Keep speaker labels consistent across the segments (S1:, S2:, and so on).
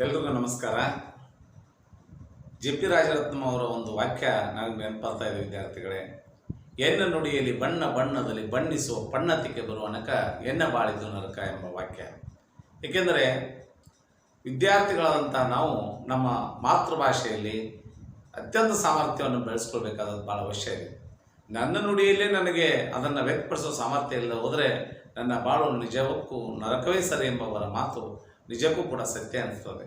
S1: ಎಲ್ರಿಗೂ ನಮಸ್ಕಾರ. J P Rajaratnam ಅವರ ಒಂದು ವಾಕ್ಯ ನನಗೆ ನೆನಪಾಗ್ತಾ ಇದೆ ವಿದ್ಯಾರ್ಥಿಗಳೇ. ಎನ್ನ ನುಡಿಯಲ್ಲಿ ಬಣ್ಣ ಬಣ್ಣದಲ್ಲಿ ಬಣ್ಣಿಸುವ ಬಣ್ಣತಿಕೆ ಬರುವ ನಕ ಎನ್ನ ಬಾಳಿದು ನರಕ ಎಂಬ ವಾಕ್ಯ. ಏಕೆಂದರೆ ವಿದ್ಯಾರ್ಥಿಗಳಾದಂಥ ನಾವು ನಮ್ಮ ಮಾತೃಭಾಷೆಯಲ್ಲಿ ಅತ್ಯಂತ ಸಾಮರ್ಥ್ಯವನ್ನು ಬೆಳೆಸ್ಕೊಳ್ಬೇಕಾದದ್ದು ಭಾಳ ಅವಶ್ಯ ಇದೆ. ನನ್ನ ನುಡಿಯಲ್ಲೇ ನನಗೆ ಅದನ್ನು ವ್ಯಕ್ತಪಡಿಸುವ ಸಾಮರ್ಥ್ಯ ಇಲ್ಲ ಹೋದರೆ ನನ್ನ ಬಾಳು ನಿಜವಕ್ಕೂ ನರಕವೇ ಸರಿ ಎಂಬವರ ಮಾತು ನಿಜಕ್ಕೂ ಕೂಡ ಸತ್ಯ ಅನಿಸ್ತದೆ.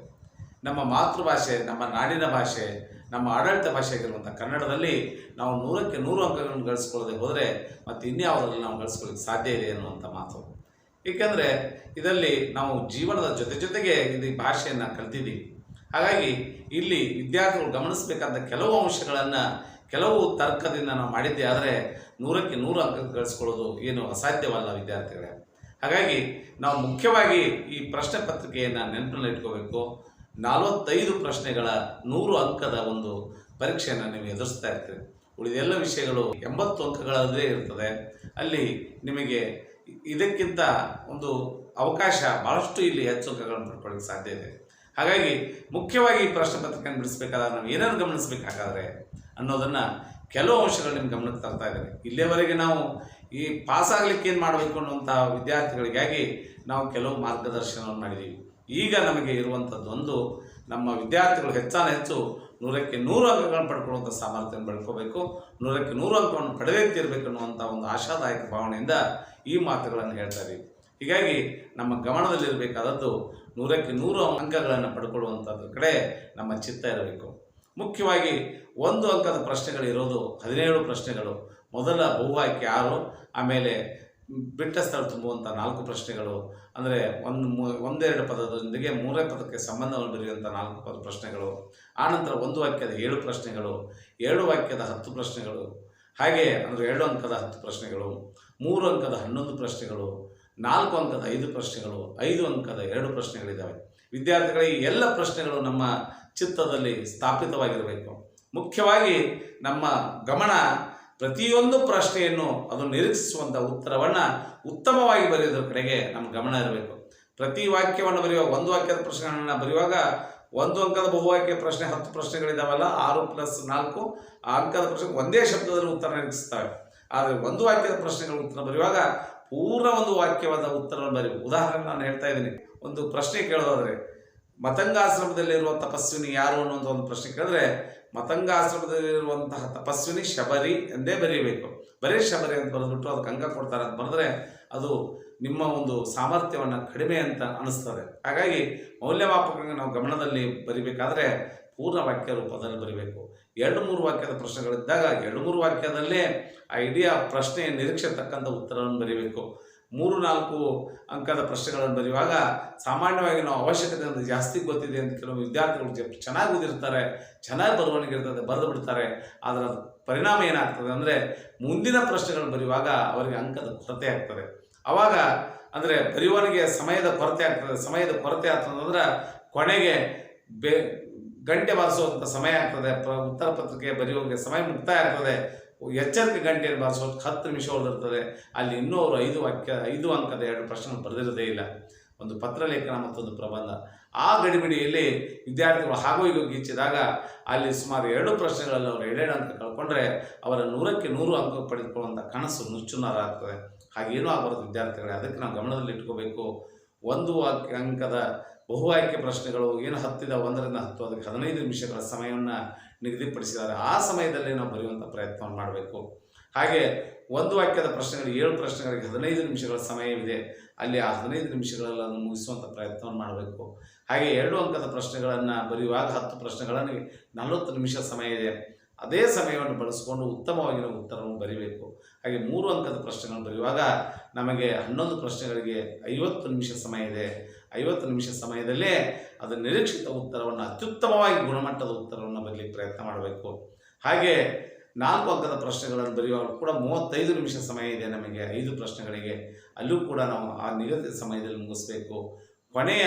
S1: ನಮ್ಮ ಮಾತೃಭಾಷೆ, ನಮ್ಮ ನಾಡಿನ ಭಾಷೆ, ನಮ್ಮ ಆಡಳಿತ ಭಾಷೆಯಾಗಿರುವಂಥ ಕನ್ನಡದಲ್ಲಿ ನಾವು ನೂರಕ್ಕೆ ನೂರು ಅಂಕಗಳನ್ನು ಗಳಿಸ್ಕೊಳ್ಳದೆ ಹೋದರೆ ಮತ್ತು ಇನ್ಯಾವುದರಲ್ಲಿ ನಾವು ಗಳಿಸ್ಕೊಳ್ಳಿಕ್ಕೆ ಸಾಧ್ಯ ಇದೆ ಅನ್ನುವಂಥ ಮಾತು. ಏಕೆಂದರೆ ಇದರಲ್ಲಿ ನಾವು ಜೀವನದ ಜೊತೆ ಜೊತೆಗೆ ಇದು ಭಾಷೆಯನ್ನು ಕಲ್ತಿದ್ದೀವಿ. ಹಾಗಾಗಿ ಇಲ್ಲಿ ವಿದ್ಯಾರ್ಥಿಗಳು ಗಮನಿಸಬೇಕಾದ ಕೆಲವು ಅಂಶಗಳನ್ನು, ಕೆಲವು ತರ್ಕದಿಂದ ನಾವು ಮಾಡಿದ್ದೆ ಆದರೆ ನೂರಕ್ಕೆ ನೂರು ಅಂಕ ಗಳಿಸ್ಕೊಳ್ಳೋದು ಏನು ಅಸಾಧ್ಯವಲ್ಲ ವಿದ್ಯಾರ್ಥಿಗಳೇ. ಹಾಗಾಗಿ ನಾವು ಮುಖ್ಯವಾಗಿ ಈ ಪ್ರಶ್ನೆ ಪತ್ರಿಕೆಯನ್ನು ನೆನಪಿನಲ್ಲಿ ಇಟ್ಕೋಬೇಕು. ನಲವತ್ತೈದು ಪ್ರಶ್ನೆಗಳ ನೂರು ಅಂಕದ ಒಂದು ಪರೀಕ್ಷೆಯನ್ನು ನೀವು ಎದುರಿಸ್ತಾ ಇರ್ತೀರಿ. ಉಳಿದೆಲ್ಲ ವಿಷಯಗಳು ಎಂಬತ್ತು ಅಂಕಗಳಲ್ಲದೇ ಇರ್ತದೆ. ಅಲ್ಲಿ ನಿಮಗೆ ಇದಕ್ಕಿಂತ ಒಂದು ಅವಕಾಶ ಭಾಳಷ್ಟು ಇಲ್ಲಿ ಹೆಚ್ಚು ಅಂಕಗಳನ್ನು ಪಡ್ಕೊಳ್ಳಿಕ್ಕೆ ಸಾಧ್ಯ ಇದೆ. ಹಾಗಾಗಿ ಮುಖ್ಯವಾಗಿ ಈ ಪ್ರಶ್ನೆ ಪತ್ರಿಕೆಯನ್ನು ಬಿಡಿಸ್ಬೇಕಾದ್ರೆ ನಾವು ಏನೇನು ಗಮನಿಸಬೇಕಾಗಾದ್ರೆ ಅನ್ನೋದನ್ನು ಕೆಲವು ಅಂಶಗಳು ನಿಮ್ಮ ಗಮನಕ್ಕೆ ತರ್ತಾ ಇದ್ದಾರೆ ಇಲ್ಲಿಯವರೆಗೆ ನಾವು ಈ ಪಾಸ್ ಆಗ್ಲಿಕ್ಕೆ ಏನು ಮಾಡಬೇಕು ಅನ್ನುವಂಥ ವಿದ್ಯಾರ್ಥಿಗಳಿಗಾಗಿ ನಾವು ಕೆಲವು ಮಾರ್ಗದರ್ಶನವನ್ನು ಮಾಡಿದ್ದೀವಿ ಈಗ ನಮಗೆ ಇರುವಂಥದ್ದೊಂದು ನಮ್ಮ ವಿದ್ಯಾರ್ಥಿಗಳು ಹೆಚ್ಚಾನ ಹೆಚ್ಚು ನೂರಕ್ಕೆ ನೂರು ಅಂಕಗಳನ್ನು ಪಡ್ಕೊಳ್ಳುವಂಥ ಸಾಮರ್ಥ್ಯವನ್ನು ಬೆಳ್ಕೋಬೇಕು, ನೂರಕ್ಕೆ ನೂರು ಅಂಕವನ್ನು ಅನ್ನುವಂಥ ಒಂದು ಆಶಾದಾಯಕ ಭಾವನೆಯಿಂದ ಈ ಮಾತುಗಳನ್ನು ಹೇಳ್ತಾ ಇದ್ದೀವಿ. ಹೀಗಾಗಿ ನಮ್ಮ ಗಮನದಲ್ಲಿರಬೇಕಾದದ್ದು ನೂರಕ್ಕೆ ನೂರು ಅಂಕಗಳನ್ನು ಪಡ್ಕೊಳ್ಳುವಂಥದ್ರ ಕಡೆ ನಮ್ಮ ಚಿತ್ತ ಇರಬೇಕು. ಮುಖ್ಯವಾಗಿ ಒಂದು ಅಂಕದ ಪ್ರಶ್ನೆಗಳಿರೋದು ಹದಿನೇಳು ಪ್ರಶ್ನೆಗಳು. ಮೊದಲ ಬಹುವಾಕ್ಯ ಆರು ಆಮೇಲೆ ಬಿಟ್ಟ ಸ್ಥಳ ತುಂಬುವಂಥ ನಾಲ್ಕು ಪ್ರಶ್ನೆಗಳು. ಅಂದರೆ ಒಂದು ಒಂದೆರಡು ಪದದೊಂದಿಗೆ ಮೂರೇ ಪದಕ್ಕೆ ಸಂಬಂಧವನ್ನು ಬೆರೆಯುವಂಥ ನಾಲ್ಕು ಪದ ಪ್ರಶ್ನೆಗಳು. ಆನಂತರ ಒಂದು ವಾಕ್ಯದ ಏಳು ಪ್ರಶ್ನೆಗಳು, ಎರಡು ವಾಕ್ಯದ ಹತ್ತು ಪ್ರಶ್ನೆಗಳು, ಹಾಗೆ ಅಂದರೆ ಎರಡು ಅಂಕದ ಹತ್ತು ಪ್ರಶ್ನೆಗಳು, ಮೂರು ಅಂಕದ ಹನ್ನೊಂದು ಪ್ರಶ್ನೆಗಳು, ನಾಲ್ಕು ಅಂಕದ ಐದು ಪ್ರಶ್ನೆಗಳು, ಐದು ಅಂಕದ ಎರಡು ಪ್ರಶ್ನೆಗಳಿದ್ದಾವೆ. ವಿದ್ಯಾರ್ಥಿಗಳಿಗೆ ಎಲ್ಲ ಪ್ರಶ್ನೆಗಳು ನಮ್ಮ ಚಿತ್ತದಲ್ಲಿ ಸ್ಥಾಪಿತವಾಗಿರಬೇಕು. ಮುಖ್ಯವಾಗಿ ನಮ್ಮ ಗಮನ ಪ್ರತಿಯೊಂದು ಪ್ರಶ್ನೆಯನ್ನು ಅದು ನಿರೀಕ್ಷಿಸುವಂಥ ಉತ್ತರವನ್ನು ಉತ್ತಮವಾಗಿ ಬರೆಯೋದ್ರ ಕಡೆಗೆ ನಮ್ಮ ಗಮನ ಇರಬೇಕು. ಪ್ರತಿ ವಾಕ್ಯವನ್ನು ಬರೆಯುವಾಗ ಒಂದು ವಾಕ್ಯದ ಪ್ರಶ್ನೆಗಳನ್ನು ಬರೆಯುವಾಗ ಒಂದು ಅಂಕದ ಬಹುವಾಕ್ಯ ಪ್ರಶ್ನೆ, ಹತ್ತು ಪ್ರಶ್ನೆಗಳಿದ್ದಾವಲ್ಲ ಆರು ಪ್ಲಸ್ ನಾಲ್ಕು, ಆ ಅಂಕದ ಪ್ರಶ್ನೆ ಒಂದೇ ಶಬ್ದದಲ್ಲಿ ಉತ್ತರ ನಿರೀಕ್ಷಿಸ್ತವೆ ಆದರೆ ಒಂದು ವಾಕ್ಯದ ಪ್ರಶ್ನೆಗಳ ಉತ್ತರ ಬರೆಯುವಾಗ ಪೂರ್ಣ ಒಂದು ವಾಕ್ಯವಾದ ಉತ್ತರವನ್ನು ಬರೆಯುವ ಉದಾಹರಣೆ ನಾನು ಹೇಳ್ತಾ ಇದ್ದೀನಿ. ಒಂದು ಪ್ರಶ್ನೆ ಕೇಳೋದಾದರೆ, ಮತಂಗಾಶ್ರಮದಲ್ಲಿರುವ ತಪಸ್ವಿನಿ ಯಾರು ಅನ್ನುವಂಥ ಒಂದು ಪ್ರಶ್ನೆ ಕೇಳಿದ್ರೆ ಮತಂಗಾಶ್ರಮದಲ್ಲಿರುವಂತಹ ತಪಸ್ವಿನಿ ಶಬರಿ ಎಂದೇ ಬರೀಬೇಕು. ಬರೀ ಶಬರಿ ಅಂತ ಬರೆದ್ಬಿಟ್ಟು ಅದಕ್ಕೆ ಅಂಗ ಕೊಡ್ತಾರೆ ಅಂತ ಬರೆದ್ರೆ ಅದು ನಿಮ್ಮ ಒಂದು ಸಾಮರ್ಥ್ಯವನ್ನು ಕಡಿಮೆ ಅಂತ ಅನಿಸ್ತದೆ. ಹಾಗಾಗಿ ಮೌಲ್ಯಮಾಪಕರಿಗೆ ನಾವು ಗಮನದಲ್ಲಿ ಬರಿಬೇಕಾದ್ರೆ ಪೂರ್ಣ ವಾಕ್ಯ ರೂಪದಲ್ಲಿ ಬರೀಬೇಕು. ಎರಡು ಮೂರು ವಾಕ್ಯದ ಪ್ರಶ್ನೆಗಳಿದ್ದಾಗ ಎರಡು ಮೂರು ವಾಕ್ಯದಲ್ಲೇ ಆ ಇಡೀ ಪ್ರಶ್ನೆಯ ನಿರೀಕ್ಷೆ ತಕ್ಕಂಥ ಉತ್ತರವನ್ನು ಬರೀಬೇಕು. ಮೂರು, ನಾಲ್ಕು ಅಂಕದ ಪ್ರಶ್ನೆಗಳನ್ನು ಬರೆಯುವಾಗ ಸಾಮಾನ್ಯವಾಗಿ ನಾವು ಅವಶ್ಯಕತೆ ಅಂತ ಜಾಸ್ತಿ ಗೊತ್ತಿದೆ ಅಂತ ಕೆಲವು ವಿದ್ಯಾರ್ಥಿಗಳು ಚೆನ್ನಾಗಿ ಓದಿರ್ತಾರೆ, ಚೆನ್ನಾಗಿ ಬರವಣಿಗೆ ಇರ್ತದೆ, ಬರೆದು ಬಿಡ್ತಾರೆ ಅದರ ಅದು ಪರಿಣಾಮ ಏನಾಗ್ತದೆ ಅಂದರೆ ಮುಂದಿನ ಪ್ರಶ್ನೆಗಳನ್ನು ಬರೆಯುವಾಗ ಅವರಿಗೆ ಅಂಕದ ಕೊರತೆ ಆಗ್ತದೆ. ಆವಾಗ ಅಂದರೆ ಬರೆಯುವನಿಗೆ ಸಮಯದ ಕೊರತೆ ಆಗ್ತದೆ, ಸಮಯದ ಕೊರತೆ ಆಗ್ತದಂದ್ರೆ ಕೊನೆಗೆ ಬೇ ಗಂಟೆ ಬಾರಿಸುವಂಥ ಸಮಯ ಆಗ್ತದೆ, ಪ್ರ ಉತ್ತರ ಪತ್ರಿಕೆ ಬರೆಯುವಂಗೆ ಸಮಯ ಮುಕ್ತಾಯ ಆಗ್ತದೆ ಎಚ್ಚರಿಕೆ ಗಂಟೆಯನ್ನು ಬಾರಿಸೋದು ಹತ್ತು ನಿಮಿಷ ಉಳಿದಿರ್ತದೆ ಅಲ್ಲಿ ಇನ್ನೂ ಅವರು ಐದು ವಾಕ್ಯ, ಐದು ಅಂಕದ ಎರಡು ಪ್ರಶ್ನೆ ಬರೆದಿರೋದೇ ಇಲ್ಲ. ಒಂದು ಪತ್ರಲೇಖನ ಮತ್ತೊಂದು ಪ್ರಬಂಧ. ಆ ಗಡಿಬಿಡಿಯಲ್ಲಿ ವಿದ್ಯಾರ್ಥಿಗಳು ಹಾಗೂ ಈಗ ಗೀಚಿದಾಗ ಅಲ್ಲಿ ಸುಮಾರು ಎರಡು ಪ್ರಶ್ನೆಗಳಲ್ಲಿ ಅವರು ಎರಡೆರಡು ಅಂಕ ಕಳ್ಕೊಂಡ್ರೆ ಅವರ ನೂರಕ್ಕೆ ನೂರು ಅಂಕ ಪಡೆದುಕೊಳ್ಳುವಂಥ ಕನಸು ನುಚ್ಚುನಾರ ಆಗ್ತದೆ. ಹಾಗೇನೂ ಆಗಬಾರ್ದು ವಿದ್ಯಾರ್ಥಿಗಳೇ. ಅದಕ್ಕೆ ನಾವು ಗಮನದಲ್ಲಿ ಇಟ್ಕೋಬೇಕು. ಒಂದು ವಾಕ್ಯ ಅಂಕದ ಬಹುವಾಕ್ಯ ಪ್ರಶ್ನೆಗಳು, ಏನು ಹತ್ತಿದ ಒಂದರಿಂದ ಹತ್ತು, ಅದಕ್ಕೆ ಹದಿನೈದು ನಿಮಿಷಗಳ ಸಮಯವನ್ನು ನಿಗದಿಪಡಿಸಿದ್ದಾರೆ. ಆ ಸಮಯದಲ್ಲಿ ನಾವು ಬರೆಯುವಂಥ ಪ್ರಯತ್ನವನ್ನು ಮಾಡಬೇಕು. ಹಾಗೆ ಒಂದು ವಾಕ್ಯದ ಪ್ರಶ್ನೆಗಳಿಗೆ ಏಳು ಪ್ರಶ್ನೆಗಳಿಗೆ ಹದಿನೈದು ನಿಮಿಷಗಳ ಸಮಯವಿದೆ. ಅಲ್ಲಿ ಆ ಹದಿನೈದು ನಿಮಿಷಗಳಲ್ಲಿ ಅದನ್ನು ಮುಗಿಸುವಂಥ ಪ್ರಯತ್ನವನ್ನು ಮಾಡಬೇಕು. ಹಾಗೆ ಎರಡು ಅಂಕದ ಪ್ರಶ್ನೆಗಳನ್ನು ಬರೆಯುವಾಗ ಹತ್ತು ಪ್ರಶ್ನೆಗಳನ್ನು ನಲವತ್ತು ನಿಮಿಷ ಸಮಯ ಇದೆ. ಅದೇ ಸಮಯವನ್ನು ಬಳಸಿಕೊಂಡು ಉತ್ತಮವಾಗಿ ಉತ್ತರವನ್ನು ಬರೀಬೇಕು. ಹಾಗೆ ಮೂರು ಅಂಕದ ಪ್ರಶ್ನೆಗಳನ್ನು ಬರೆಯುವಾಗ ನಮಗೆ ಹನ್ನೊಂದು ಪ್ರಶ್ನೆಗಳಿಗೆ ಐವತ್ತು ನಿಮಿಷ ಸಮಯ ಇದೆ. ಐವತ್ತು ನಿಮಿಷ ಸಮಯದಲ್ಲೇ ಅದು ನಿರೀಕ್ಷಿತ ಉತ್ತರವನ್ನು, ಅತ್ಯುತ್ತಮವಾಗಿ ಗುಣಮಟ್ಟದ ಉತ್ತರವನ್ನು ಬರಲಿಕ್ಕೆ ಪ್ರಯತ್ನ ಮಾಡಬೇಕು. ಹಾಗೆ ನಾಲ್ಕು ಅಂಕದ ಪ್ರಶ್ನೆಗಳನ್ನು ಬರೆಯುವಾಗ ಕೂಡ ಮೂವತ್ತೈದು ನಿಮಿಷ ಸಮಯ ಇದೆ ನಮಗೆ, ಐದು ಪ್ರಶ್ನೆಗಳಿಗೆ. ಅಲ್ಲೂ ಕೂಡ ನಾವು ಆ ನಿಗದಿತ ಸಮಯದಲ್ಲಿ ಮುಗಿಸ್ಬೇಕು. ಕೊನೆಯ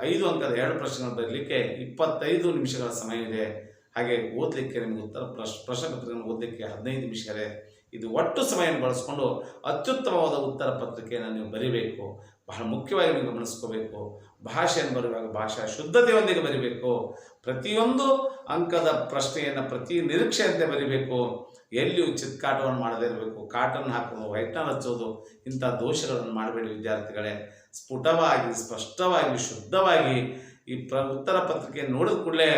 S1: ಐದು ಅಂಕದ ಎರಡು ಪ್ರಶ್ನೆಗಳನ್ನು ಬರಲಿಕ್ಕೆ ಇಪ್ಪತ್ತೈದು ನಿಮಿಷಗಳ ಸಮಯ ಇದೆ. ಹಾಗೆ ಓದಲಿಕ್ಕೆ ನಿಮಗೆ ಉತ್ತರ ಪ್ರಶ್ ಪ್ರಶ್ನೆ ಪತ್ರಿಕೆಯನ್ನು ಓದಲಿಕ್ಕೆ ಹದಿನೈದು ಇದೆ. ಇದು ಒಟ್ಟು ಸಮಯವನ್ನು ಬಳಸ್ಕೊಂಡು ಅತ್ಯುತ್ತಮವಾದ ಉತ್ತರ ಪತ್ರಿಕೆಯನ್ನು ನೀವು ಬರೀಬೇಕು. ಬಹಳ ಮುಖ್ಯವಾಗಿ ನೀವು ಗಮನಿಸ್ಕೋಬೇಕು ಭಾಷೆಯನ್ನು ಬರುವಾಗ ಭಾಷಾ ಶುದ್ಧತೆಯೊಂದಿಗೆ ಬರಿಬೇಕು. ಪ್ರತಿಯೊಂದು ಅಂಕದ ಪ್ರಶ್ನೆಯನ್ನು ಪ್ರತಿ ನಿರೀಕ್ಷೆಯಂತೆ ಬರಿಬೇಕು. ಎಲ್ಲಿಯೂ ಚಿತ್ಕಾಟವನ್ನು ಮಾಡದೇ ಇರಬೇಕು. ಕಾಟನ್ನು ಹಾಕೋದು ವೈಟ್ನರ್ ಹಚ್ಚೋದು ಇಂಥ ದೋಷಗಳನ್ನು ಮಾಡಬೇಡಿ ವಿದ್ಯಾರ್ಥಿಗಳೇ. ಸ್ಫುಟವಾಗಿ, ಸ್ಪಷ್ಟವಾಗಿ, ಶುದ್ಧವಾಗಿ ಈ ಪ್ರ, ಉತ್ತರ ಪತ್ರಿಕೆ ನೋಡಿದ ಕೂಡಲೇ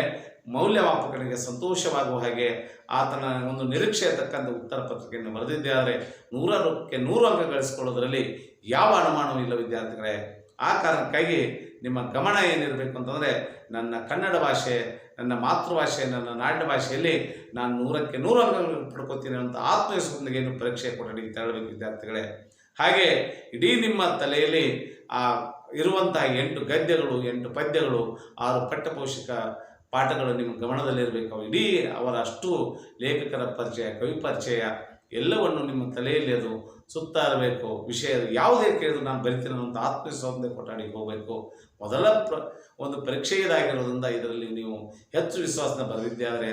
S1: ಮೌಲ್ಯಮಾಪಕನಿಗೆ ಸಂತೋಷವಾಗುವ ಹಾಗೆ ಆತನ ಒಂದು ನಿರೀಕ್ಷೆ ತಕ್ಕಂಥ ಉತ್ತರ ಪತ್ರಿಕೆಯನ್ನು ಬರೆದಿದ್ದೆ ಆದರೆ ನೂರಕ್ಕೆ ನೂರು ಅಂಕ ಗಳಿಸ್ಕೊಳ್ಳೋದ್ರಲ್ಲಿ ಯಾವ ಅನುಮಾನವೂ ಇಲ್ಲ ವಿದ್ಯಾರ್ಥಿಗಳೇ. ಆ ಕಾರಣಕ್ಕಾಗಿ ನಿಮ್ಮ ಗಮನ ಏನಿರಬೇಕು ಅಂತಂದರೆ ನನ್ನ ಕನ್ನಡ ಭಾಷೆ, ನನ್ನ ಮಾತೃಭಾಷೆ, ನನ್ನ ನಾಡ್ಯ ಭಾಷೆಯಲ್ಲಿ ನಾನು ನೂರಕ್ಕೆ ನೂರು ಅಂಕಗಳನ್ನು ಪಡ್ಕೋತೀನಿ ಅಂತ ಆತ್ಮವಿಶ್ವಾಸದೊಂದಿಗೆ ಏನು ಪರೀಕ್ಷೆ ಕೊಠಡಿಗೆ ತೆರಳಬೇಕು ವಿದ್ಯಾರ್ಥಿಗಳೇ. ಹಾಗೆ ಇಡೀ ನಿಮ್ಮ ತಲೆಯಲ್ಲಿ ಆ ಇರುವಂತಹ ಎಂಟು ಗದ್ಯಗಳು, ಎಂಟು ಪದ್ಯಗಳು, ಆರು ಪಠ್ಯಪೋಷಕ ಪಾಠಗಳು ನಿಮ್ಮ ಗಮನದಲ್ಲಿರಬೇಕು. ಇಡೀ ಅವರ ಅಷ್ಟು ಲೇಖಕರ ಪರಿಚಯ, ಕವಿ ಪರಿಚಯ ಎಲ್ಲವನ್ನು ನಿಮ್ಮ ತಲೆಯಲ್ಲಿ ಅದು ಸುತ್ತಾ ಇರಬೇಕು. ವಿಷಯ ಯಾವುದೇ ಕೇಳಿದ್ರು ನಾನು ಬರಿತೀನಿ ಅಂತ ಆತ್ಮವಿಶ್ವಾಸದಿಂದ ಕೊಠಡಿಗೆ ಹೋಗಬೇಕು. ಮೊದಲ ಪ್ರ, ಒಂದು ಪರೀಕ್ಷೆ ಇದಾಗಿರೋದ್ರಿಂದ ಇದರಲ್ಲಿ ನೀವು ಹೆಚ್ಚು ವಿಶ್ವಾಸನ ಬರೆದಿದ್ದೆ ಆದರೆ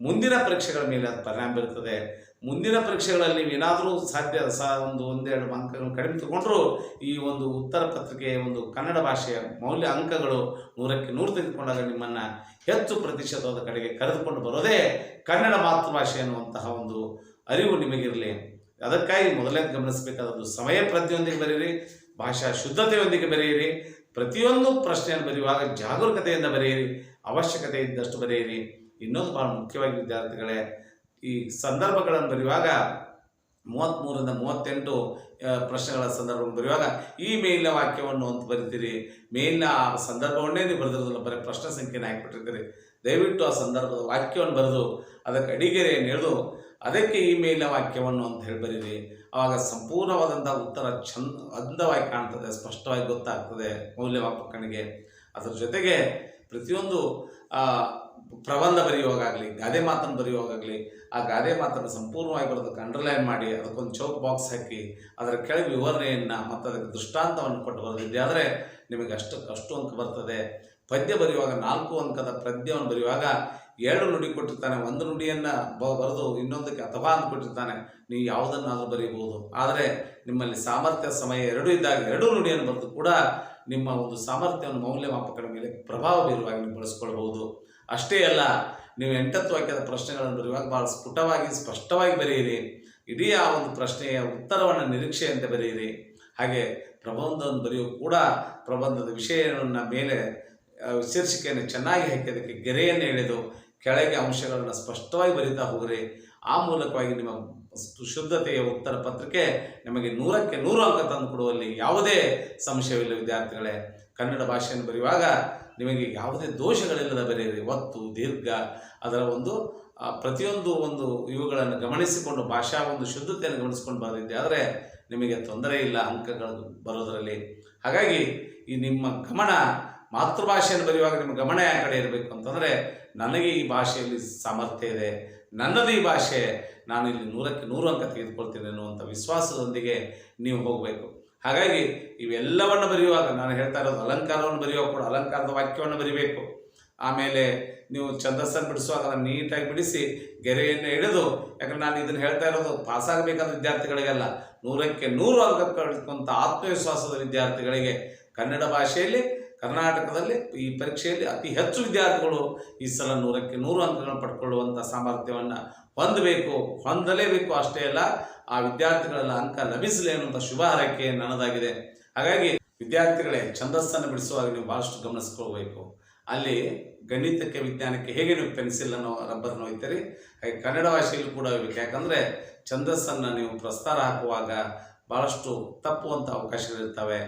S1: ಮುಂದಿನ ಪರೀಕ್ಷೆಗಳ ಮೇಲೆ ಅದು ಪರಿಣಾಮ ಬೀರ್ತದೆ. ಮುಂದಿನ ಪರೀಕ್ಷೆಗಳಲ್ಲಿ ನೀವೇನಾದರೂ ಸಾಧ್ಯ ಸ ಒಂದು ಒಂದೆರಡು ಅಂಕಗಳು ಕಡಿಮೆ ತಗೊಂಡ್ರು ಈ ಒಂದು ಉತ್ತರ ಪತ್ರಿಕೆಯ ಒಂದು ಕನ್ನಡ ಭಾಷೆಯ ಮೌಲ್ಯ ಅಂಕಗಳು ನೂರಕ್ಕೆ ನೂರು ತೆಗೆದುಕೊಂಡಾಗ ನಿಮ್ಮನ್ನು ಹೆಚ್ಚು ಪ್ರತಿಶತದ ಕಡೆಗೆ ಕರೆದುಕೊಂಡು ಬರೋದೇ ಕನ್ನಡ ಮಾತೃಭಾಷೆ ಅನ್ನುವಂತಹ ಒಂದು ಅರಿವು ನಿಮಗಿರಲಿ. ಅದಕ್ಕಾಗಿ ಮೊದಲೇ ಗಮನಿಸಬೇಕಾದದ್ದು ಸಮಯ ಪ್ರತಿಯೊಂದಿಗೆ ಬರೀರಿ ಭಾಷಾ ಶುದ್ಧತೆಯೊಂದಿಗೆ ಬರೆಯಿರಿ, ಪ್ರತಿಯೊಂದು ಪ್ರಶ್ನೆಯನ್ನು ಬರೆಯುವಾಗ ಜಾಗರೂಕತೆಯಿಂದ ಬರೆಯಿರಿ, ಅವಶ್ಯಕತೆ ಇದ್ದಷ್ಟು ಬರೆಯಿರಿ. ಇನ್ನೊಂದು ಭಾಳ ಮುಖ್ಯವಾಗಿ ವಿದ್ಯಾರ್ಥಿಗಳೇ ಈ ಸಂದರ್ಭಗಳನ್ನು ಬರೆಯುವಾಗ ಮೂವತ್ತ್ಮೂರರಿಂದ ಮೂವತ್ತೆಂಟು ಪ್ರಶ್ನೆಗಳ ಸಂದರ್ಭವನ್ನು ಬರೆಯುವಾಗ ಈ ಮೇಲಿನ ವಾಕ್ಯವನ್ನು ಅಂತ ಬರಿತೀರಿ. ಮೇಲಿನ ಆ ಸಂದರ್ಭವನ್ನೇ ನೀವು ಬರೆದಿರೋದಿಲ್ಲ, ಬರೀ ಪ್ರಶ್ನೆ ಸಂಖ್ಯೆನ ಹಾಕಿಬಿಟ್ಟಿರ್ತೀರಿ. ದಯವಿಟ್ಟು ಆ ಸಂದರ್ಭದ ವಾಕ್ಯವನ್ನು ಬರೆದು ಅದಕ್ಕೆ ಅಡಿಗೆರೆಯನ್ನು ಎಳೆದು ಅದಕ್ಕೆ ಈ ಮೇಲಿನ ವಾಕ್ಯವನ್ನು ಅಂತ ಹೇಳಿ ಬರೀರಿ. ಆವಾಗ ಸಂಪೂರ್ಣವಾದಂಥ ಉತ್ತರ ಚಂದ ಅಂದವಾಗಿ ಕಾಣ್ತದೆ, ಸ್ಪಷ್ಟವಾಗಿ ಗೊತ್ತಾಗ್ತದೆ ಮೌಲ್ಯಮಾಪಕನಿಗೆ ಅದರ ಜೊತೆಗೆ ಪ್ರತಿಯೊಂದು ಪ್ರಬಂಧ ಬರೆಯುವಾಗಲಿ ಗಾದೆ ಮಾತನ್ನು ಬರೆಯುವಾಗಲಿ ಆ ಗಾದೆ ಮಾತನ್ನು ಸಂಪೂರ್ಣವಾಗಿ ಬರೋದಕ್ಕೆ ಅಂಡರ್ಲೈನ್ ಮಾಡಿ ಅದಕ್ಕೊಂದು ಚೌಕ್ ಬಾಕ್ಸ್ ಹಾಕಿ ಅದರ ಕೆಳಗೆ ವಿವರಣೆಯನ್ನು ಮತ್ತು ಅದಕ್ಕೆ ದೃಷ್ಟಾಂತವನ್ನು ಕೊಟ್ಟು ಬರೆದಿದ್ದೆ. ಆದರೆ ನಿಮಗೆ ಅಷ್ಟು ಅಷ್ಟು ಅಂಕ ಬರ್ತದೆ. ಪದ್ಯ ಬರೆಯುವಾಗ ನಾಲ್ಕು ಅಂಕದ ಪದ್ಯವನ್ನು ಬರೆಯುವಾಗ ಎರಡು ನುಡಿ ಕೊಟ್ಟಿರ್ತಾನೆ, ಒಂದು ನುಡಿಯನ್ನು ಬ ಬರೆದು ಇನ್ನೊಂದಕ್ಕೆ ಅಥವಾ ಅಂತ ಕೊಟ್ಟಿರ್ತಾನೆ. ನೀವು ಯಾವುದನ್ನಾದರೂ ಬರೀಬಹುದು. ಆದರೆ ನಿಮ್ಮಲ್ಲಿ ಸಾಮರ್ಥ್ಯ ಸಮಯ ಎರಡೂ ಇದ್ದಾಗ ಎರಡು ನುಡಿಯನ್ನು ಬರೆದು ಕೂಡ ನಿಮ್ಮ ಒಂದು ಸಾಮರ್ಥ್ಯವನ್ನು ಮೌಲ್ಯಮಾಪಕರ ಮೇಲೆ ಪ್ರಭಾವ ಬೀರುವಾಗಿ ನೀವು ಬಳಸ್ಕೊಳ್ಬಹುದು. ಅಷ್ಟೇ ಅಲ್ಲ, ನೀವು ಎಂಟತ್ತು ವಾಕ್ಯದ ಪ್ರಶ್ನೆಗಳನ್ನು ಬರೆಯುವಾಗ ಭಾಳ ಸ್ಫುಟವಾಗಿ, ಸ್ಪಷ್ಟವಾಗಿ ಬರೆಯಿರಿ. ಇಡೀ ಆ ಒಂದು ಪ್ರಶ್ನೆಯ ಉತ್ತರವನ್ನು ನಿರೀಕ್ಷೆಯಂತೆ ಬರೆಯಿರಿ. ಹಾಗೆ ಪ್ರಬಂಧವನ್ನು ಬರೆಯುವ ಕೂಡ ಪ್ರಬಂಧದ ವಿಷಯವನ್ನು ಮೇಲೆ ಶೀರ್ಷಿಕೆಯನ್ನು ಚೆನ್ನಾಗಿ ಹಾಕಿ ಅದಕ್ಕೆ ಗೆರೆಯನ್ನು ಎಳೆದು ಕೆಳಗೆ ಅಂಶಗಳನ್ನು ಸ್ಪಷ್ಟವಾಗಿ ಬರೀತಾ ಹೋಗ್ರಿ. ಆ ಮೂಲಕವಾಗಿ ನಿಮ್ಮ ಶುದ್ಧತೆಯ ಉತ್ತರ ಪತ್ರಿಕೆ ನಿಮಗೆ ನೂರಕ್ಕೆ ನೂರು ಅಂಕ ತಂದು ಕೊಡುವಲ್ಲಿ ಯಾವುದೇ ಸಂಶಯವಿಲ್ಲ, ವಿದ್ಯಾರ್ಥಿಗಳೇ. ಕನ್ನಡ ಭಾಷೆಯನ್ನು ಬರೆಯುವಾಗ ನಿಮಗೆ ಯಾವುದೇ ದೋಷಗಳಿಲ್ಲದ ಬರೆಯಿರಿ ಒತ್ತು, ದೀರ್ಘ, ಅದರ ಒಂದು ಪ್ರತಿಯೊಂದು ಒಂದು ಇವುಗಳನ್ನು ಗಮನಿಸಿಕೊಂಡು, ಭಾಷಾ ಒಂದು ಶುದ್ಧತೆಯನ್ನು ಗಮನಿಸಿಕೊಂಡು ಬರೆದಿದ್ದೆ ಆದರೆ ನಿಮಗೆ ತೊಂದರೆ ಇಲ್ಲ, ಅಂಕಗಳು ಬರೋದರಲ್ಲಿ ಹಾಗಾಗಿ ಈ ನಿಮ್ಮ ಗಮನ, ಮಾತೃಭಾಷೆಯನ್ನು ಬರೆಯುವಾಗ ನಿಮ್ಮ ಗಮನ ಯಾವ ಕಡೆ ಇರಬೇಕು ಅಂತಂದರೆ, ನನಗೆ ಈ ಭಾಷೆಯಲ್ಲಿ ಸಾಮರ್ಥ್ಯ ಇದೆ, ನನ್ನದು ಈ ಭಾಷೆ ನಾನು ಇಲ್ಲಿ ನೂರಕ್ಕೆ ನೂರು ಅಂಕ ತೆಗೆದುಕೊಳ್ತೇನೆ ಅನ್ನುವಂಥ ವಿಶ್ವಾಸದೊಂದಿಗೆ ನೀವು ಹೋಗಬೇಕು. ಹಾಗಾಗಿ ಇವೆಲ್ಲವನ್ನು ಬರೆಯುವಾಗ ನಾನು ಹೇಳ್ತಾ ಇರೋದು ಅಲಂಕಾರವನ್ನು ಬರೆಯುವಾಗ ಕೂಡ ಅಲಂಕಾರದ ವಾಕ್ಯವನ್ನು ಬರಿಬೇಕು. ಆಮೇಲೆ ನೀವು ಛಂದಸ್ಸನ್ನು ಬಿಡಿಸುವಾಗ ಅದನ್ನು ನೀಟಾಗಿ ಬಿಡಿಸಿ ಗೆರೆಯನ್ನು ಹಿಡಿದು, ಯಾಕಂದ್ರೆ ನಾನು ಇದನ್ನು ಹೇಳ್ತಾ ಇರೋದು ಪಾಸಾಗಬೇಕಾದ ವಿದ್ಯಾರ್ಥಿಗಳಿಗೆಲ್ಲ ನೂರಕ್ಕೆ ನೂರು ಅಂಕ ಕಳೆದುಕೊಂಥ ಆತ್ಮವಿಶ್ವಾಸದ ವಿದ್ಯಾರ್ಥಿಗಳಿಗೆ ಕನ್ನಡ ಭಾಷೆಯಲ್ಲಿ ಕರ್ನಾಟಕದಲ್ಲಿ ಈ ಪರೀಕ್ಷೆಯಲ್ಲಿ ಅತಿ ಹೆಚ್ಚು ವಿದ್ಯಾರ್ಥಿಗಳು ಈ ಸಲ ನೂರಕ್ಕೆ ನೂರು ಅಂಕಗಳನ್ನು ಪಡ್ಕೊಳ್ಳುವಂಥ ಸಾಮರ್ಥ್ಯವನ್ನು ಹೊಂದಬೇಕು, ಹೊಂದಲೇಬೇಕು ಅಷ್ಟೇ ಅಲ್ಲ, ಆ ವಿದ್ಯಾರ್ಥಿಗಳೆಲ್ಲ ಅಂಕ ಲಭಿಸಲಿ ಅನ್ನುವಂಥ ಶುಭ ಹಾರೈಕೆ ನನ್ನದಾಗಿದೆ. ಹಾಗಾಗಿ ವಿದ್ಯಾರ್ಥಿಗಳೇ, ಛಂದಸ್ಸನ್ನು ಬಿಡಿಸುವಾಗ ನೀವು ಭಾಳಷ್ಟು ಗಮನಿಸ್ಕೊಳ್ಬೇಕು. ಅಲ್ಲಿ ಗಣಿತಕ್ಕೆ, ವಿಜ್ಞಾನಕ್ಕೆ ಹೇಗೆ ನೀವು ಪೆನ್ಸಿಲನ್ನು ರಬ್ಬರ್ನ ಒಯ್ತೀರಿ? ಹಾಗೆ ಕನ್ನಡ ಭಾಷೆಯಲ್ಲಿ ಕೂಡ ಒಯ್ಬೇಕು ಯಾಕಂದರೆ ಛಂದಸ್ಸನ್ನು ನೀವು ಪ್ರಸ್ತಾರ ಹಾಕುವಾಗ ಭಾಳಷ್ಟು ತಪ್ಪುವಂಥ ಅವಕಾಶಗಳಿರ್ತವೆ.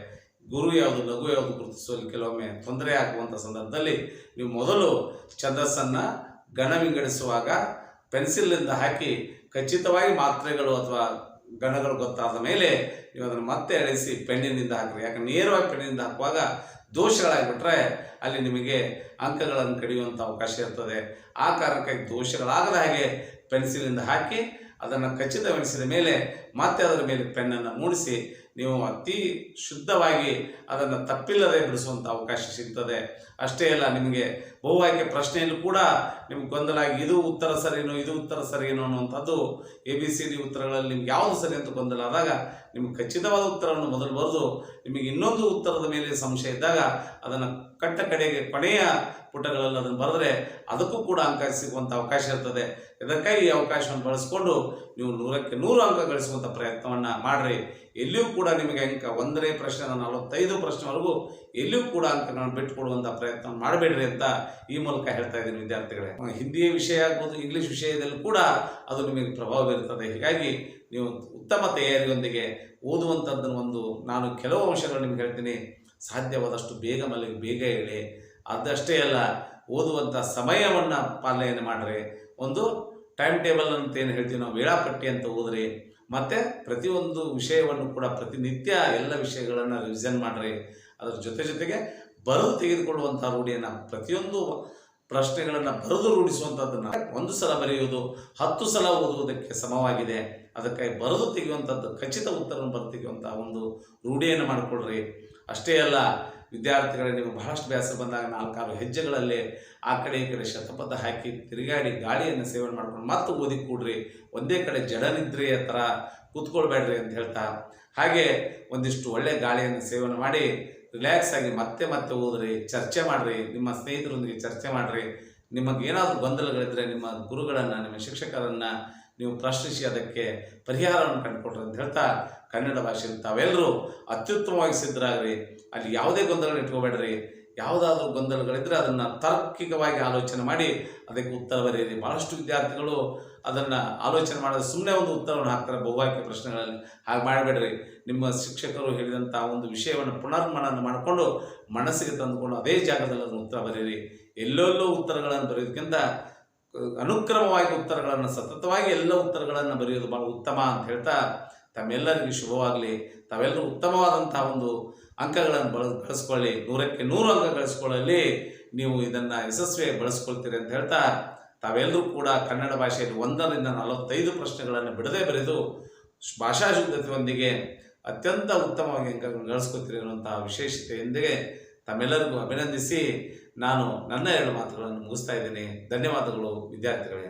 S1: ಗುರು ಯಾವುದು, ಲಘು ಯಾವುದು ಗುರುತಿಸುವಲ್ಲಿ ಕೆಲವೊಮ್ಮೆ ತೊಂದರೆ ಆಗುವಂಥ ಸಂದರ್ಭದಲ್ಲಿ ನೀವು ಮೊದಲು ಛಂದಸ್ಸನ್ನು ಗಣ ವಿಂಗಡಿಸುವಾಗ ಪೆನ್ಸಿಲ್ನಿಂದ ಹಾಕಿ ಖಚಿತವಾಗಿ ಮಾತ್ರೆಗಳು ಅಥವಾ ಗಣಗಳು ಗೊತ್ತಾದ ಮೇಲೆ ನೀವು ಅದನ್ನು ಮತ್ತೆ ಎಳೆಸಿ ಪೆನ್ನಿನಿಂದ ಹಾಕಿರಿ. ಯಾಕಂದ್ರೆ ನೇರವಾಗಿ ಪೆನ್ನಿನಿಂದ ಹಾಕುವಾಗ ದೋಷಗಳಾಗಿಬಿಟ್ರೆ ಅಲ್ಲಿ ನಿಮಗೆ ಅಂಕಗಳನ್ನು ಕಡಿಯುವಂಥ ಅವಕಾಶ ಇರ್ತದೆ. ಆ ಕಾರಣಕ್ಕಾಗಿ ದೋಷಗಳಾಗದ ಹಾಗೆ ಪೆನ್ಸಿಲಿಂದ ಹಾಕಿ ಅದನ್ನು ಖಚಿತವೆನಿಸಿದ ಮೇಲೆ ಮತ್ತೆ ಅದರ ಮೇಲೆ ಪೆನ್ನನ್ನು ಮೂಡಿಸಿ ನೀವು ಅತಿ ಶುದ್ಧವಾಗಿ ಅದನ್ನು ತಪ್ಪಿಲ್ಲದೆ ಬಿಡಿಸುವಂಥ ಅವಕಾಶ ಸಿಗ್ತದೆ. ಅಷ್ಟೇ ಅಲ್ಲ, ನಿಮಗೆ ಬಹು ಆಯ್ಕೆ ಪ್ರಶ್ನೆಯಲ್ಲೂ ಕೂಡ ನಿಮ್ಗೆ ಗೊಂದಲ ಆಗಿ ಇದು ಉತ್ತರ ಸರಿನೋ, ಇದು ಉತ್ತರ ಸರಿನೋ ಅನ್ನುವಂಥದ್ದು ಎ ಬಿ ಸಿ ಡಿ ಉತ್ತರಗಳಲ್ಲಿ ನಿಮ್ಗೆ ಯಾವುದು ಸರಿ ಅಂತ ಗೊಂದಲ ಆದಾಗ ನಿಮ್ಗೆ ಖಚಿತವಾದ ಉತ್ತರವನ್ನು ಮೊದಲು ಬರೆದು ನಿಮಗೆ ಇನ್ನೊಂದು ಉತ್ತರದ ಮೇಲೆ ಸಂಶಯ ಇದ್ದಾಗ ಅದನ್ನು ಕಟ್ಟ ಕಡೆಗೆ ಕೊನೆಯ ಪುಟಗಳಲ್ಲಿ ಅದನ್ನು ಬರೆದ್ರೆ ಅದಕ್ಕೂ ಕೂಡ ಅಂಕ ಸಿಗುವಂಥ ಅವಕಾಶ ಇರ್ತದೆ. ಇದಕ್ಕಾಗಿ ಈ ಅವಕಾಶವನ್ನು ಬಳಸಿಕೊಂಡು ನೀವು ನೂರಕ್ಕೆ ನೂರು ಅಂಕ ಗಳಿಸುವಂಥ ಪ್ರಯತ್ನವನ್ನು ಮಾಡಿರಿ. ಎಲ್ಲಿಯೂ ಕೂಡ ನಿಮಗೆ ಅಂಕ ಒಂದನೇ ಪ್ರಶ್ನೆ ನಲವತ್ತೈದು ಪ್ರಶ್ನೆವರೆಗೂ ಎಲ್ಲಿಯೂ ಕೂಡ ಅಂಕಗಳನ್ನು ಬಿಟ್ಟುಕೊಡುವಂಥ ಪ್ರಯತ್ನ ಮಾಡಬೇಡ್ರಿ ಅಂತ ಈ ಮೂಲಕ ಹೇಳ್ತಾ ಇದ್ದೀನಿ ವಿದ್ಯಾರ್ಥಿಗಳೇ. ಹಿಂದಿ ವಿಷಯ ಆಗ್ಬೋದು, ಇಂಗ್ಲೀಷ್ ವಿಷಯದಲ್ಲಿ ಕೂಡ ಅದು ನಿಮಗೆ ಪ್ರಭಾವ ಬೀರುತ್ತದೆ. ಹೀಗಾಗಿ ನೀವು ಉತ್ತಮ ತಯಾರಿಯೊಂದಿಗೆ ಓದುವಂಥದ್ದನ್ನು ಒಂದು ನಾನು ಕೆಲವು ಅಂಶಗಳು ನಿಮ್ಗೆ ಹೇಳ್ತೀನಿ. ಸಾಧ್ಯವಾದಷ್ಟು ಬೇಗ ಮಲಗಿ ಬೇಗ ಹೇಳಿ. ಅದಷ್ಟೇ ಅಲ್ಲ ಓದುವಂಥ ಸಮಯವನ್ನು ಪಾಲನೆಯನ್ನು ಮಾಡಿರಿ. ಒಂದು ಟೈಮ್ ಟೇಬಲ್ ಅಂತ ಏನು ಹೇಳ್ತೀವಿ ನಾವು ವೇಳಾಪಟ್ಟಿ ಅಂತ ಓದ್ರಿ. ಮತ್ತು ಪ್ರತಿಯೊಂದು ವಿಷಯವನ್ನು ಕೂಡ ಪ್ರತಿನಿತ್ಯ ಎಲ್ಲ ವಿಷಯಗಳನ್ನು ರಿವಿಷನ್ ಮಾಡಿರಿ ಅದರ ಜೊತೆ ಜೊತೆಗೆ ಬರೆದು ತೆಗೆದುಕೊಳ್ಳುವಂಥ ರೂಢಿಯನ್ನು ಪ್ರತಿಯೊಂದು ಪ್ರಶ್ನೆಗಳನ್ನು ಬರೆದು ರೂಢಿಸುವಂಥದ್ದನ್ನು ಒಂದು ಸಲ ಬರೆಯುವುದು, ಹತ್ತು ಸಲ ಓದುವುದಕ್ಕೆ ಸಮವಾಗಿದೆ. ಅದಕ್ಕಾಗಿ ಬರೆದು ತೆಗೆಯುವಂಥದ್ದು ಖಚಿತ ಉತ್ತರವನ್ನು ಬರೆದು ತೆಗೆಯುವಂಥ ಒಂದು ರೂಢಿಯನ್ನು ಮಾಡಿಕೊಡ್ರಿ ಅಷ್ಟೇ ಅಲ್ಲ ವಿದ್ಯಾರ್ಥಿಗಳೇ ನೀವು ಬಹಳಷ್ಟು ಬೇಸರ ಬಂದಾಗ ನಾಲ್ಕಾರು ಹೆಜ್ಜೆಗಳಲ್ಲಿ ಆ ಕಡೆ ಈ ಕಡೆ ಶತಪಥ ಹಾಕಿ ತಿರುಗಾಡಿ ಗಾಳಿಯನ್ನು ಸೇವನೆ ಮಾಡ್ಕೊಂಡು ಮತ್ತೆ ಓದಿ ಕೂಡ್ರಿ. ಒಂದೇ ಕಡೆ ಜಡನಿದ್ರೆಯ ಥರ ಕೂತ್ಕೊಳ್ಬೇಡ್ರಿ ಅಂತ ಹೇಳ್ತಾ, ಹಾಗೆ ಒಂದಿಷ್ಟು ಒಳ್ಳೆ ಗಾಳಿಯನ್ನು ಸೇವನೆ ಮಾಡಿ ರಿಲ್ಯಾಕ್ಸ್ ಆಗಿ ಮತ್ತೆ ಮತ್ತೆ ಓದ್ರಿ, ಚರ್ಚೆ ಮಾಡಿರಿ, ನಿಮ್ಮ ಸ್ನೇಹಿತರೊಂದಿಗೆ ಚರ್ಚೆ ಮಾಡಿರಿ. ನಿಮಗೆ ಏನಾದರೂ ಗೊಂದಲಗಳಿದ್ದರೆ ನಿಮ್ಮ ಗುರುಗಳನ್ನು, ನಿಮ್ಮ ಶಿಕ್ಷಕರನ್ನು ನೀವು ಪ್ರಶ್ನಿಸಿ ಅದಕ್ಕೆ ಪರಿಹಾರವನ್ನು ಕಂಡುಕೊಟ್ರಿ ಅಂತ ಹೇಳ್ತಾ ಕನ್ನಡ ಭಾಷೆಯಲ್ಲಿ ತಾವೆಲ್ಲರೂ ಅತ್ಯುತ್ತಮವಾಗಿ ಸಿದ್ಧರಾಗ್ರಿ. ಅಲ್ಲಿ ಯಾವುದೇ ಗೊಂದಲಗಳು ಇಟ್ಕೋಬೇಡ್ರಿ. ಯಾವುದಾದ್ರೂ ಗೊಂದಲಗಳಿದ್ದರೆ ಅದನ್ನು ತಾರ್ಕಿಕವಾಗಿ ಆಲೋಚನೆ ಮಾಡಿ ಅದಕ್ಕೆ ಉತ್ತರ ಬರೆಯಿರಿ. ಭಾಳಷ್ಟು ವಿದ್ಯಾರ್ಥಿಗಳು ಅದನ್ನು ಆಲೋಚನೆ ಮಾಡಿದ ಸುಮ್ಮನೆ ಒಂದು ಉತ್ತರವನ್ನು ಹಾಕ್ತಾರೆ ಬಹುವಾಕ್ಯ ಪ್ರಶ್ನೆಗಳಲ್ಲಿ. ಹಾಗೆ ಮಾಡಬೇಡ್ರಿ. ನಿಮ್ಮ ಶಿಕ್ಷಕರು ಹೇಳಿದಂಥ ಒಂದು ವಿಷಯವನ್ನು ಪುನರ್ಮನನ ಮಾಡಿಕೊಂಡು ಮನಸ್ಸಿಗೆ ತಂದುಕೊಂಡು ಅದೇ ಜಾಗದಲ್ಲಿ ಅದನ್ನು ಉತ್ತರ ಬರೀರಿ ಎಲ್ಲೆಲ್ಲೋ ಉತ್ತರಗಳನ್ನು ಬರೆಯೋದಕ್ಕಿಂತ ಅನುಕ್ರಮವಾಗಿ ಉತ್ತರಗಳನ್ನು, ಸತತವಾಗಿ ಎಲ್ಲ ಉತ್ತರಗಳನ್ನು ಬರೆಯೋದು ಬಹಳ ಉತ್ತಮ ಅಂತ ಹೇಳ್ತಾ ತಮ್ಮೆಲ್ಲರಿಗೂ ಶುಭವಾಗಲಿ. ತಾವೆಲ್ಲರೂ ಉತ್ತಮವಾದಂತಹ ಒಂದು ಅಂಕಗಳನ್ನು ಬಳ ಗಳಿಸ್ಕೊಳ್ಳಿ ನೂರಕ್ಕೆ ನೂರು ಅಂಕ ಗಳಿಸ್ಕೊಳ್ಳಲಿ ನೀವು ಇದನ್ನು ಯಶಸ್ವಿಯಾಗಿ ಬಳಸ್ಕೊಳ್ತೀರಿ ಅಂತ ಹೇಳ್ತಾ ತಾವೆಲ್ಲರೂ ಕೂಡ ಕನ್ನಡ ಭಾಷೆಯಲ್ಲಿ ಒಂದರಿಂದ ನಲವತ್ತೈದು ಪ್ರಶ್ನೆಗಳನ್ನು ಬಿಡದೆ ಬರೆದು ಭಾಷಾ ಶುದ್ಧತೆಯೊಂದಿಗೆ ಅತ್ಯಂತ ಉತ್ತಮವಾಗಿ ಅಂಕಗಳನ್ನು ಗಳಿಸ್ಕೊತೀರಿ ಅನ್ನುವಂತಹ ವಿಶೇಷತೆಯೊಂದಿಗೆ ತಮ್ಮೆಲ್ಲರಿಗೂ ಅಭಿನಂದಿಸಿ. ನಾನು ನನ್ನ ಎರಡು ಮಾತುಗಳನ್ನು ಮುಗಿಸ್ತಾ ಇದ್ದೇನೆ. ಧನ್ಯವಾದಗಳು ವಿದ್ಯಾರ್ಥಿಗಳೇ.